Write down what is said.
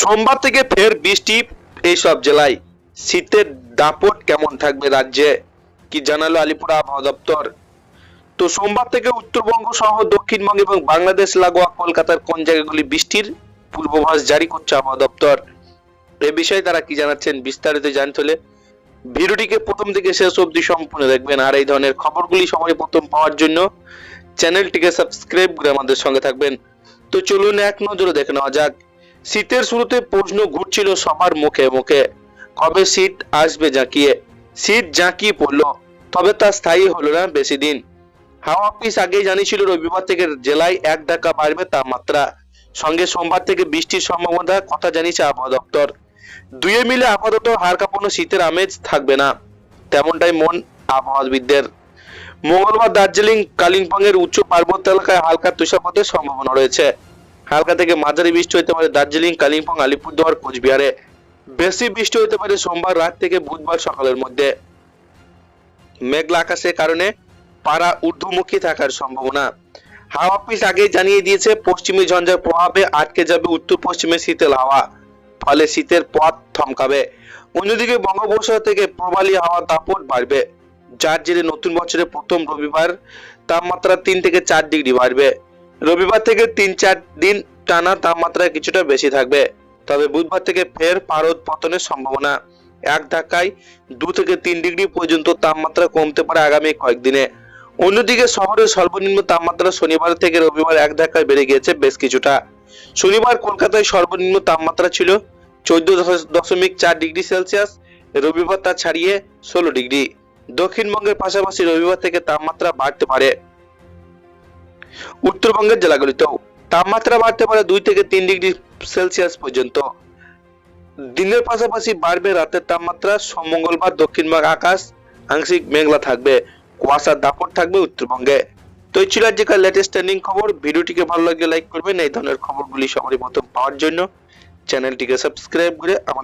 সোমবার থেকে ফের বৃষ্টি এইসব জেলায়। শীতের দাপট কেমন থাকবে রাজ্যে? কি জানালো আলিপুর আবহাওয়া দপ্তর? তো সোমবার থেকে উত্তরবঙ্গ সহ দক্ষিণবঙ্গ এবং বাংলাদেশ লাগোয়া কলকাতার কোন জায়গাগুলি বৃষ্টির পূর্বাভাস জারি করছে আবহাওয়া দপ্তর? এ বিষয়ে তারা কি জানাচ্ছেন বিস্তারিত জানতে হলে ভিডিওটিকে প্রথম থেকে শেষ অবধি সম্পূর্ণ দেখবেন। আর এই ধরনের খবরগুলি সবাই প্রথম পাওয়ার জন্য চ্যানেলটিকে সাবস্ক্রাইব করে আমাদের সঙ্গে থাকবেন। তো চলুন এক নজরে দেখে নেওয়া যাক। শীতের শুরুতে প্রশ্ন ঘুরছিল সবার মুখে মুখে, কবে শীত আসবে জাঁকিয়ে? শীত জাঁকিয়ে পড়ল, তবে তা স্থায়ী হলো না বেশি দিন। হাওয়া অফিস আগেই জানিয়েছিল রবিবার থেকে জেলায় এক ধাক্কা বাড়বে তাপমাত্রা। সঙ্গে সোমবার থেকে বৃষ্টির সম্ভাবনা কথা জানিয়েছে আবহাওয়া দপ্তর। দুয়ে মিলে আপাতত হাড় কাঁপানো শীতের আমেজ থাকবে না। তেমনটাই মন আবহাওয়াবিদদের। মঙ্গলবার দার্জিলিং কালিম্পং এর উচ্চ পার্বত্য এলাকায় হালকা তুষারপাতের সম্ভাবনা রয়েছে। হালকা থেকে মাঝারি বৃষ্টি হতে পারে দার্জিলিং, কালিম্পং, আলিপুরদুয়ার, কোচবিহারে। বেশি বৃষ্টি হতে পারে সোমবার রাত থেকে বুধবার সকালের মধ্যে। মেঘলা আকাশের কারণে পাড়া ঊর্ধ্বমুখী থাকার সম্ভাবনা। হাওয়া অফিস আগেই জানিয়ে দিয়েছে, পশ্চিমী ঝঞ্ঝার প্রভাবে আটকে যাবে উত্তর পশ্চিমে শীতের হাওয়া। ফলে শীতের পথ থমকাবে। অন্যদিকে বঙ্গোপসাগর থেকে প্রবালী হাওয়া দাপট বাড়বে। যার জেরে নতুন বছরের প্রথম রবিবার তাপমাত্রা তিন থেকে চার ডিগ্রি বাড়বে। রবিবার থেকে তিন চার দিন টানা তাপমাত্রা কিছুটা বেশি থাকবে। তবে বুধবার থেকে ফের পারদ পতনের সম্ভাবনা। এক ধাক্কায় দু থেকে তিন ডিগ্রি পর্যন্ত তাপমাত্রা কমতে পারে আগামী কয়েকদিনে। অন্যদিকে শহরের সর্বনিম্ন তাপমাত্রা শনিবার থেকে রবিবার এক ধাক্কায় বেড়ে গিয়েছে বেশ কিছুটা। শনিবার কলকাতায় সর্বনিম্ন তাপমাত্রা ছিল চোদ্দ দশমিক চার ডিগ্রি সেলসিয়াস, রবিবার তা ছাড়িয়ে ষোলো ডিগ্রি। দক্ষিণবঙ্গের পাশাপাশি রবিবার থেকে তাপমাত্রা বাড়তে পারে। উত্তরবঙ্গের জেলাগুলিতেও তাপমাত্রা বাড়তে পারে দুই থেকে তিন ডিগ্রি সেলসিয়াস পর্যন্ত। দিনের পাশাপাশি বাড়বে রাতের তাপমাত্রা। মঙ্গলবার দক্ষিণবঙ্গ আকাশ, আংশিক মেঘলা থাকবে। কুয়াশার দাপট থাকবে উত্তরবঙ্গে। তো এই ছিল আজকের লেটেস্ট ট্রেন্ডিং খবর। ভিডিওটিকে ভালো লাগলে লাইক করবেন। এই ধরনের খবরগুলি সবারই প্রথম পাওয়ার জন্য। চ্যানেলটিকে সাবস্ক্রাইব করে আমাদের